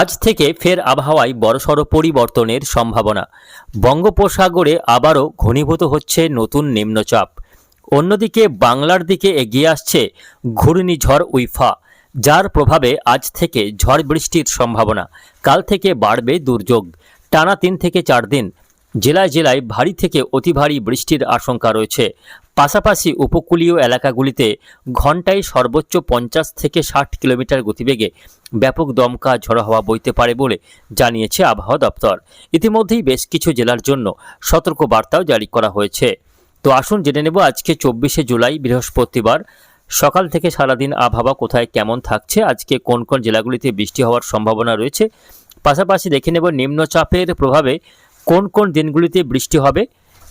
আজ থেকে ফের আবহাওয়ায় বড়সড় পরিবর্তনের সম্ভাবনা। বঙ্গোপসাগরে আবারও ঘনীভূত হচ্ছে নতুন নিম্নচাপ। অন্যদিকে বাংলার দিকে এগিয়ে আসছে ঘূর্ণিঝড় উইফা, যার প্রভাবে আজ থেকে ঝড় বৃষ্টির সম্ভাবনা। কাল থেকে বাড়বে দুর্যোগ। টানা তিন থেকে চার দিন জেলায় জেলায় ভারী থেকে অতি ভারী বৃষ্টির আশঙ্কা রয়েছে। পাশাপাশি উপকূলীয় এলাকাগুলিতে ঘন্টায় সর্বোচ্চ পঞ্চাশ থেকে ষাট কিলোমিটার গতিবেগে ব্যাপক দমকা ঝড়ো হওয়া বইতে পারে বলে জানিয়েছে আবহাওয়া দপ্তর। ইতিমধ্যেই বেশ কিছু জেলার জন্য সতর্ক বার্তাও জারি করা হয়েছে। তো আসুন জেনে নেব আজকে চব্বিশে জুলাই, বৃহস্পতিবার। সকাল থেকে সারাদিন আবহাওয়া কোথায়, কেমন থাকছে, আজকে কোন কোন জেলাগুলিতে বৃষ্টি হওয়ার সম্ভাবনা রয়েছে? পাশাপাশি দেখে নেব নিম্নচাপের প্রভাবে কোন কোন দিনগুলিতে বৃষ্টি হবে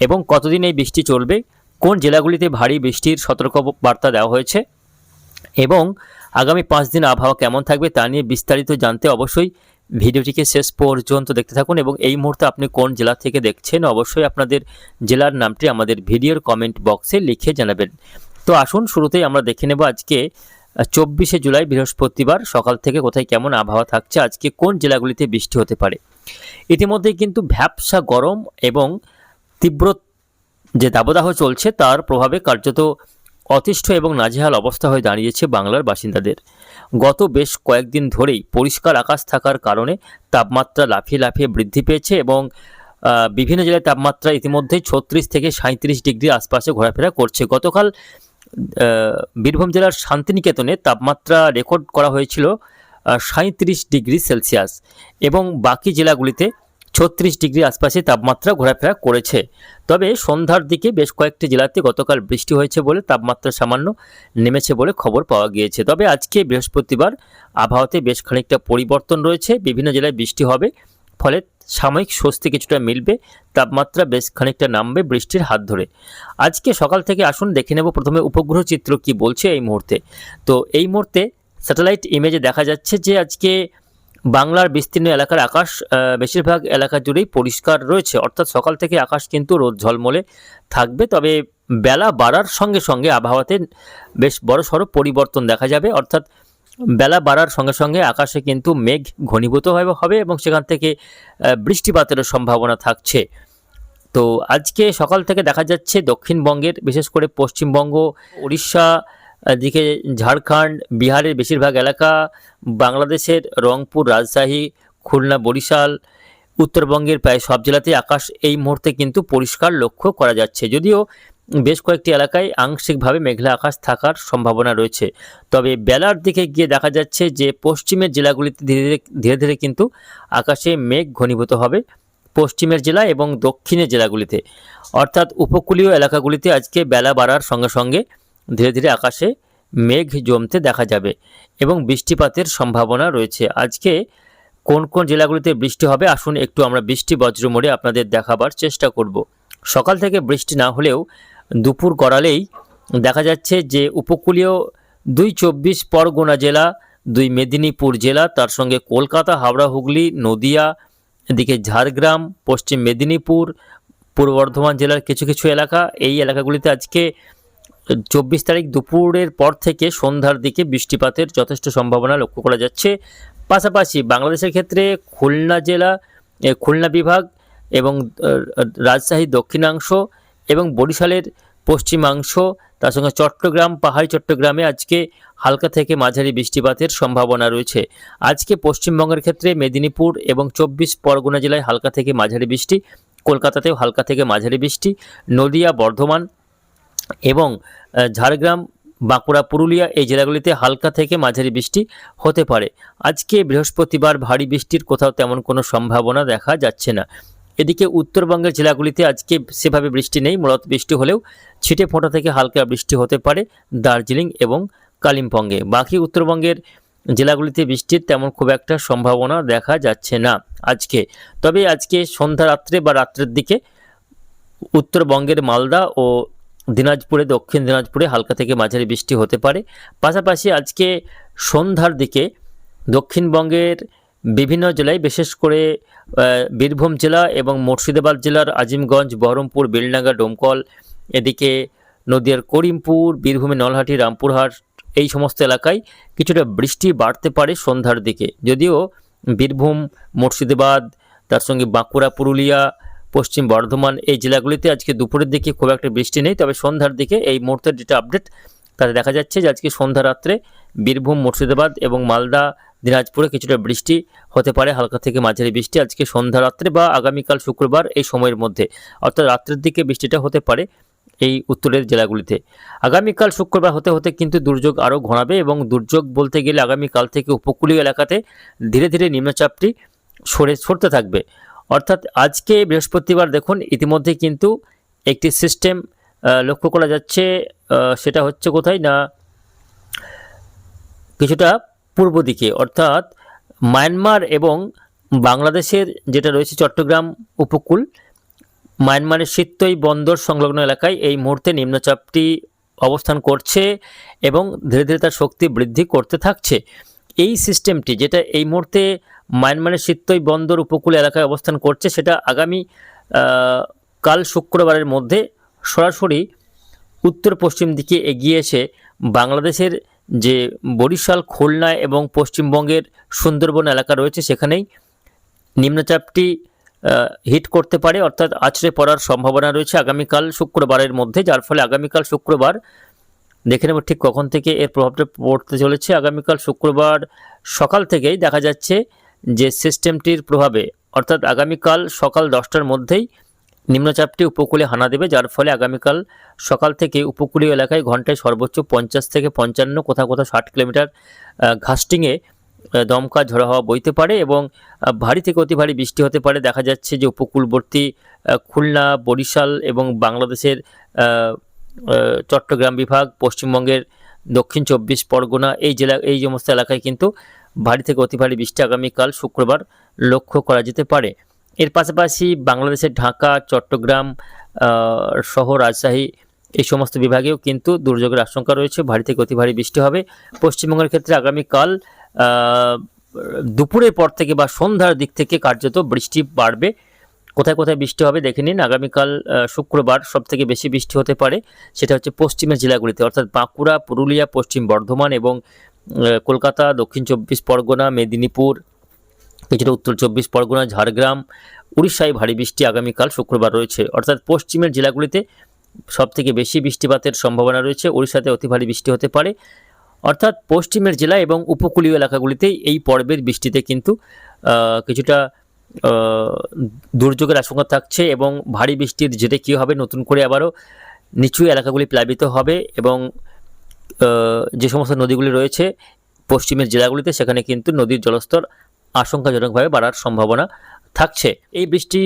এবং কতদিন এই বৃষ্টি চলবে, কোন জেলাগুলিতে ভারী বৃষ্টির সতর্ক বার্তা দেওয়া হয়েছে এবং আগামী পাঁচ দিন আবহাওয়া কেমন থাকবে তা নিয়ে বিস্তারিত জানতে অবশ্যই ভিডিওটিকে শেষ পর্যন্ত দেখতে থাকুন এবং এই মুহূর্তে আপনি কোন জেলা থেকে দেখছেন অবশ্যই আপনাদের জেলার নামটি আমাদের ভিডিওর কমেন্ট বক্সে লিখে জানাবেন। তো আসুন, শুরুতেই আমরা দেখে নেব আজকে চব্বিশে জুলাই বৃহস্পতিবার সকাল থেকে কোথায় কেমন আবহাওয়া থাকছে, আজকে কোন জেলাগুলিতে বৃষ্টি হতে পারে। ইতিমধ্যেই কিন্তু ভ্যাবসা গরম এবং তীব্র যে দাবদাহ চলছে, তার প্রভাবে কার্যত অতিষ্ঠ এবং নাজেহাল অবস্থা হয়ে দাঁড়িয়েছে বাংলার বাসিন্দাদের। গত বেশ কয়েকদিন ধরেই পরিষ্কার আকাশ থাকার কারণে তাপমাত্রা লাফিয়ে লাফিয়ে বৃদ্ধি পেয়েছে এবং বিভিন্ন জেলায় তাপমাত্রা ইতিমধ্যেই ছত্রিশ থেকে সাঁত্রিশ ডিগ্রি আশপাশে ঘোরাফেরা করছে। গতকাল বীরভূম জেলার শান্তিনিকেতনে তাপমাত্রা রেকর্ড করা হয়েছিল সাঁত্রিশ ডিগ্রি সেলসিয়াস এবং বাকি জেলাগুলিতে ছত্রিশ ডিগ্রি আশপাশে তাপমাত্রা ঘোরাফেরা করেছে। তবে সন্ধ্যার দিকে বেশ কয়েকটি জেলাতে গতকাল বৃষ্টি হয়েছে বলে তাপমাত্রা সামান্য নেমেছে বলে খবর পাওয়া গিয়েছে। তবে আজকে বৃহস্পতিবার আবহাওয়াতে বেশ খানিকটা পরিবর্তন রয়েছে। বিভিন্ন জেলায় বৃষ্টি হবে, ফলে সাময়িক স্বস্তি কিছুটা মিলবে, তাপমাত্রা বেশ খানিকটা নামবে বৃষ্টির হাত ধরে। আজকে সকাল থেকে আসুন, দেখে নেব প্রথমে উপগ্রহ চিত্র কি বলছে এই মুহূর্তে। তো এই মুহূর্তে স্যাটেলাইট ইমেজে দেখা যাচ্ছে যে আজকে বাংলার বিস্তীর্ণ এলাকার আকাশ বেশিরভাগ এলাকা জুড়েই পরিষ্কার রয়েছে। অর্থাৎ সকাল থেকে আকাশ কিন্তু রোদ ঝলমলে থাকবে। তবে বেলা বাড়ার সঙ্গে সঙ্গে আবহাওয়াতে বেশ বড় সড়ো পরিবর্তন দেখা যাবে। অর্থাৎ বেলা বাড়ার সঙ্গে সঙ্গে আকাশে কিন্তু মেঘ ঘনীভূত হবে এবং সেখান থেকে বৃষ্টিপাতেরও সম্ভাবনা থাকছে। তো আজকে সকাল থেকে দেখা যাচ্ছে দক্ষিণবঙ্গের, বিশেষ করে পশ্চিমবঙ্গ, উড়িষ্যা দিকে ঝাড়খণ্ড, বিহারের বেশিরভাগ এলাকা, বাংলাদেশের রংপুর, রাজশাহী, খুলনা, বরিশাল, উত্তরবঙ্গের প্রায় সব জেলাতেই আকাশ এই মুহূর্তে কিন্তু পরিষ্কার লক্ষ্য করা যাচ্ছে। যদিও বেশ কয়েকটি এলাকায় আংশিকভাবে মেঘলা আকাশ থাকার সম্ভাবনা রয়েছে। তবে বেলার দিকে গিয়ে দেখা যাচ্ছে যে, পশ্চিমের জেলাগুলিতে ধীরে ধীরে ধীরে ধীরে কিন্তু আকাশে মেঘ ঘনীভূত হবে পশ্চিমের জেলা এবং দক্ষিণের জেলাগুলিতে। অর্থাৎ উপকূলীয় এলাকাগুলিতে আজকে বেলা বাড়ার সঙ্গে সঙ্গে ধীরে ধীরে আকাশে মেঘ জমতে দেখা যাবে এবং বৃষ্টিপাতের সম্ভাবনা রয়েছে। আজকে কোন কোন জেলাগুলিতে বৃষ্টি হবে? আসুন একটু আমরা বৃষ্টি বজ্র মোড়ে আপনাদের দেখাবার চেষ্টা করব। সকাল থেকে বৃষ্টি না হলেও দুপুর গড়ালেই দেখা যাচ্ছে যে উপকূলীয় দুই চব্বিশ পরগনা জেলা, দুই মেদিনীপুর জেলা, তার সঙ্গে কলকাতা, হাওড়া, হুগলি, নদিয়া, এদিকে ঝাড়গ্রাম, পশ্চিম মেদিনীপুর, পূর্ব বর্ধমান জেলার কিছু কিছু এলাকা। এই এলাকাগুলিতে আজকে চব্বিশ তারিখ দুপুরের পর থেকে সন্ধ্যার দিকে বৃষ্টিপাতের যথেষ্ট সম্ভাবনা লক্ষ্য করা যাচ্ছে। পাশাপাশি বাংলাদেশের ক্ষেত্রে খুলনা জেলা খুলনা বিভাগ এবং আহ, রাজশাহীর দক্ষিণাংশ এবং বরিশালের পশ্চিমাংশ তার সঙ্গে চট্টগ্রাম পাহাড়ি চট্টগ্রামে আজকে হালকা থেকে মাঝারি বৃষ্টিপাতের সম্ভাবনা রয়েছে। আজকে পশ্চিমবঙ্গের ক্ষেত্রে মেদিনীপুর এবং চব্বিশ পরগনা জেলায় হালকা থেকে মাঝারি বৃষ্টি কলকাতাতেও হালকা থেকে মাঝারি বৃষ্টি নদিয়া বর্ধমান এবং ঝাড়গ্রাম, বাঁকুড়া, পুরুলিয়া এই জেলাগুলিতে হালকা থেকে মাঝারি বৃষ্টি হতে পারে। আজকে বৃহস্পতিবার ভারী বৃষ্টির কোথাও তেমন কোনো সম্ভাবনা দেখা যাচ্ছে না। এদিকে উত্তরবঙ্গের জেলাগুলিতে আজকে সেভাবে বৃষ্টি নেই, মূলত বৃষ্টি হলেও ছিটে ফোঁটা থেকে হালকা বৃষ্টি হতে পারে দার্জিলিং এবং কালিম্পংয়ে। বাকি উত্তরবঙ্গের জেলাগুলিতে বৃষ্টির তেমন খুব একটা সম্ভাবনা দেখা যাচ্ছে না আজকে। তবে আজকে সন্ধ্যা রাত্রে বা রাত্রের দিকে উত্তরবঙ্গের মালদা ও দিনাজপুরে, দক্ষিণ দিনাজপুরে হালকা থেকে মাঝারি বৃষ্টি হতে পারে। পাশাপাশি আজকে সন্ধ্যার দিকে দক্ষিণবঙ্গের বিভিন্ন জেলায়, বিশেষ করে বীরভূম জেলা এবং মুর্শিদাবাদ জেলার আজিমগঞ্জ, বহরমপুর, বেলডাঙ্গা, ডোমকল, এদিকে নদিয়ার করিমপুর, বীরভূমে নলহাটি, রামপুরহাট, এই সমস্ত এলাকায় কিছুটা বৃষ্টি বাড়তে পারে সন্ধ্যার দিকে। যদিও বীরভূম, মুর্শিদাবাদ, তার সঙ্গে বাঁকুড়া, পুরুলিয়া পশ্চিম বর্ধমান এই জেলাগুলিতে আজকে দুপুরের দিকে খুব একটা বৃষ্টি নেই, তবে সন্ধ্যার দিকে এই মুহূর্তের যেটা আপডেট তাতে দেখা যাচ্ছে যে আজকে সন্ধ্যা রাত্রে বীরভূম, মুর্শিদাবাদ এবং মালদা, দিনাজপুরে কিছুটা বৃষ্টি হতে পারে, হালকা থেকে মাঝারি বৃষ্টি আজকে সন্ধ্যা রাত্রে বা আগামীকাল শুক্রবার এই সময়ের মধ্যে। অর্থাৎ রাত্রের দিকে বৃষ্টিটা হতে পারে এই উত্তরের জেলাগুলিতে। আগামীকাল শুক্রবার হতে হতে কিন্তু দুর্যোগ আরও ঘনাবে এবং দুর্যোগ বলতে গেলে আগামীকাল থেকে উপকূলীয় এলাকাতে ধীরে ধীরে নিম্নচাপটি সরে, সরতে থাকবে। অর্থাৎ আজকে বৃহস্পতিবার দেখুন ইতিমধ্যে কিন্তু একটি সিস্টেম লক্ষ্য করা যাচ্ছে সেটা হচ্ছে কোথায় না, কিছুটা পূর্ব দিকে। অর্থাৎ মায়ানমার এবং বাংলাদেশের যেটা রয়েছে চট্টগ্রাম উপকূল মায়ানমারের শীতই বন্দর সংলগ্ন এলাকায় এই মুহূর্তে নিম্নচাপটি অবস্থান করছে এবং ধীরে ধীরে তার শক্তি বৃদ্ধি করতে থাকছে। এই সিস্টেমটি যেটা এই মুহূর্তে মায়ানমারের শীতই বন্দর উপকূল এলাকায় অবস্থান করছে। সেটা আগামী কাল শুক্রবারের মধ্যে সরাসরি উত্তর পশ্চিম দিকে এগিয়ে এসে বাংলাদেশের যে বরিশাল, খুলনা এবং পশ্চিমবঙ্গের সুন্দরবন এলাকা রয়েছে, সেখানেই নিম্নচাপটি হিট করতে পারে, অর্থাৎ আছড়ে পড়ার সম্ভাবনা রয়েছে আগামীকাল শুক্রবারের মধ্যে, যার ফলে আগামীকাল শুক্রবার, দেখে নেব ঠিক কখন থেকে এর প্রভাবটা পড়তে চলেছে। আগামীকাল শুক্রবার সকাল থেকেই দেখা যাচ্ছে যে সিস্টেমটির প্রভাবে, অর্থাৎ আগামীকাল সকাল দশটার মধ্যেই নিম্নচাপটি উপকূলে হানা দেবে, যার ফলে আগামীকাল সকাল থেকে উপকূলীয় এলাকায় ঘন্টায় সর্বোচ্চ পঞ্চাশ থেকে পঞ্চান্ন, কোথাও কোথাও ষাট কিলোমিটার ঘাসটিংয়ে দমকা ঝোড়ো হওয়া বইতে পারে এবং ভারী থেকে অতি ভারী বৃষ্টি হতে পারে। দেখা যাচ্ছে যে উপকূলবর্তী খুলনা, বরিশাল এবং বাংলাদেশের চট্টগ্রাম বিভাগ, পশ্চিমবঙ্গের দক্ষিণ চব্বিশ পরগনা, এই জেলা, এই সমস্ত এলাকায় কিন্তু ভারী থেকে অতি ভারী বৃষ্টি আগামীকাল শুক্রবার লক্ষ্য করা যেতে পারে। এর পাশাপাশি বাংলাদেশের ঢাকা, চট্টগ্রাম সহ রাজশাহী এই সমস্ত বিভাগেও কিন্তু দুর্যোগের আশঙ্কা রয়েছে। ভারী থেকে অতি ভারী বৃষ্টি হবে। পশ্চিমবঙ্গের ক্ষেত্রে আগামীকাল দুপুরের পর থেকে বা সন্ধ্যার দিক থেকে কার্যত বৃষ্টি বাড়বে। কোথায় কোথায় বৃষ্টি হবে দেখে নিন। আগামীকাল শুক্রবার সব থেকে বেশি বৃষ্টি হতে পারে। সেটা হচ্ছে পশ্চিমের জেলাগুলিতে, অর্থাৎ বাঁকুড়া, পুরুলিয়া, পশ্চিম বর্ধমান এবং কলকাতা, দক্ষিণ চব্বিশ পরগনা, মেদিনীপুর, কিছুটা উত্তর চব্বিশ পরগনা, ঝাড়গ্রাম, উড়িষ্যায় ভারী বৃষ্টি আগামীকাল শুক্রবার রয়েছে। অর্থাৎ পশ্চিমের জেলাগুলিতে সব থেকে বেশি বৃষ্টিপাতের সম্ভাবনা রয়েছে। উড়িষ্যাতে অতি ভারী বৃষ্টি হতে পারে। অর্থাৎ পশ্চিমের জেলা এবং উপকূলীয় এলাকাগুলিতেই এই পর্বের বৃষ্টিতে কিন্তু কিছুটা দুর্যোগের আশঙ্কা থাকছে এবং ভারী বৃষ্টির জেরে কী হবে, নতুন করে আবারও নিচু এলাকাগুলি প্লাবিত হবে এবং যে সমস্ত নদীগুলি রয়েছে পশ্চিমের জেলাগুলিতে, সেখানে কিন্তু নদীর জলস্তর আশঙ্কাজনকভাবে বাড়ার সম্ভাবনা থাকছে। এই বৃষ্টি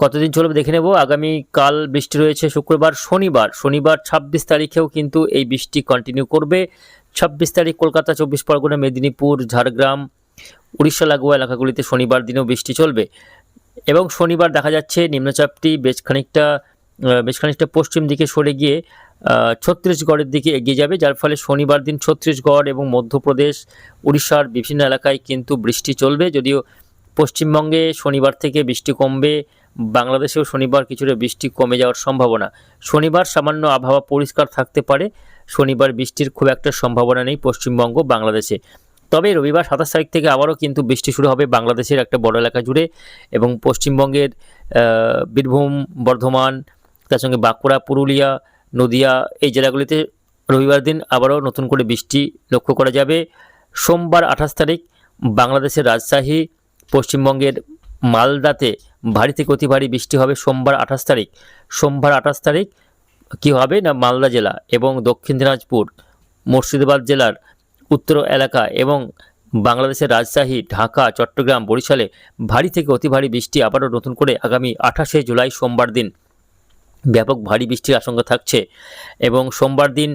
কতদিন চলবে দেখে নেব। আগামী কাল বৃষ্টি রয়েছে শুক্রবার, শনিবার। শনিবার ছাব্বিশ তারিখেও কিন্তু এই বৃষ্টি কন্টিনিউ করবে। ছাব্বিশ তারিখ কলকাতা, চব্বিশ পরগনা, মেদিনীপুর, ঝাড়গ্রাম, উড়িষ্যা, লাগোয়া এলাকাগুলিতে শনিবার দিনেও বৃষ্টি চলবে। এবং শনিবার দেখা যাচ্ছে নিম্নচাপটি বেশ খানিকটা বেশ খানিকটা পশ্চিম দিকে সরে গিয়ে ছত্তিশগড়ের দিকে এগিয়ে যাবে, যার ফলে শনিবার দিন ছত্তিশগড় এবং মধ্যপ্রদেশ, উড়িষ্যার বিভিন্ন এলাকায় কিন্তু বৃষ্টি চলবে। যদিও পশ্চিমবঙ্গে শনিবার থেকে বৃষ্টি কমবে, বাংলাদেশেও শনিবার কিছুটা বৃষ্টি কমে যাওয়ার সম্ভাবনা। শনিবার সামান্য আবহাওয়া পরিষ্কার থাকতে পারে, শনিবার বৃষ্টির খুব একটা সম্ভাবনা নেই পশ্চিমবঙ্গ, বাংলাদেশে। তবে রবিবার সাতাশ তারিখ থেকে আবারও কিন্তু বৃষ্টি শুরু হবে বাংলাদেশের একটা বড় এলাকা জুড়ে এবং পশ্চিমবঙ্গের বীরভূম, বর্ধমান, তার সঙ্গে বাঁকুড়া, পুরুলিয়া নদিয়া, এই জেলাগুলিতে রবিবার দিন আবারও নতুন করে বৃষ্টি লক্ষ্য করা যাবে। সোমবার আঠাশ তারিখ বাংলাদেশের রাজশাহী, পশ্চিমবঙ্গের মালদাতে ভারী থেকে অতি ভারী বৃষ্টি হবে সোমবার আঠাশ তারিখ। সোমবার আঠাশ তারিখ কী হবে না মালদা জেলা এবং দক্ষিণ দিনাজপুর, মুর্শিদাবাদ জেলার উত্তর এলাকা এবং বাংলাদেশের রাজশাহী, ঢাকা, চট্টগ্রাম, বরিশালে ভারী থেকে অতি ভারী বৃষ্টি আবারও নতুন করে আগামী আঠাশে জুলাই সোমবার দিন। ব্যাপক ভারী বৃষ্টির আশঙ্কা থাকছে। এবং সোমবার দিন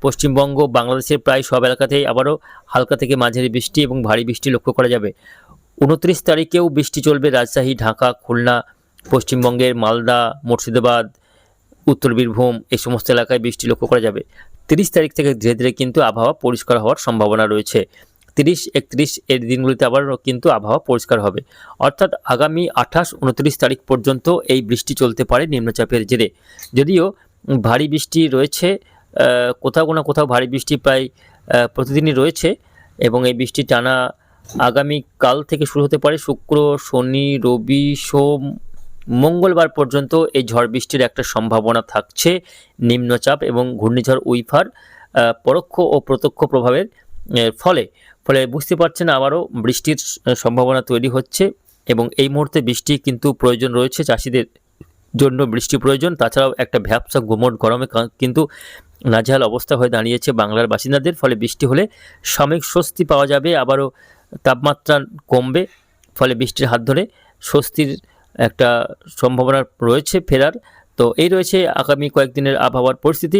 পশ্চিমবঙ্গ, বাংলাদেশের প্রায় সব এলাকাতেই আবারও হালকা থেকে মাঝারি বৃষ্টি এবং ভারী বৃষ্টি লক্ষ্য করা যাবে। উনত্রিশ তারিখেও বৃষ্টি চলবে রাজশাহী, ঢাকা, খুলনা, পশ্চিমবঙ্গের মালদা, মুর্শিদাবাদ, উত্তর বীরভূম, এই সমস্ত এলাকায় বৃষ্টি লক্ষ্য করা যাবে। তিরিশ তারিখ থেকে ধীরে ধীরে কিন্তু আবহাওয়া পরিষ্কার হওয়ার সম্ভাবনা রয়েছে। তিরিশ একত্রিশ এর দিনগুলিতে আবারও কিন্তু আবহাওয়া পরিষ্কার হবে। অর্থাৎ আগামী আঠাশ, উনত্রিশ তারিখ পর্যন্ত এই বৃষ্টি চলতে পারে নিম্নচাপের জেরে। যদিও ভারী বৃষ্টি রয়েছে কোথাও না কোথাও ভারী বৃষ্টি প্রায় প্রতিদিনই রয়েছে এবং এই বৃষ্টি টানা আগামী কাল থেকে শুরু হতে পারে শুক্র, শনি, রবি, সোম, মঙ্গলবার পর্যন্ত এই ঝড় বৃষ্টির একটা সম্ভাবনা থাকছে নিম্নচাপ এবং ঘূর্ণিঝড় উইফার পরোক্ষ ও প্রত্যক্ষ প্রভাবের ফলে। ফলে বুঝতে পারছেন আবারও বৃষ্টির সম্ভাবনা তৈরি হচ্ছে এবং এই মুহূর্তে বৃষ্টি কিন্তু প্রয়োজন রয়েছে, চাষিদের জন্য বৃষ্টি প্রয়োজন। তাছাড়াও একটা ভ্যাবসা গুমট গরমে কিন্তু নাজেহাল অবস্থা হয়ে দাঁড়িয়েছে বাংলার বাসিন্দাদের। ফলে বৃষ্টি হলে সাময়িক স্বস্তি পাওয়া যাবে, আবারও তাপমাত্রা কমবে। ফলে বৃষ্টির হাত ধরে স্বস্তির একটা সম্ভাবনা রয়েছে ফেরার। তো এই রয়েছে আগামী কয়েকদিনের আবহাওয়ার পরিস্থিতি।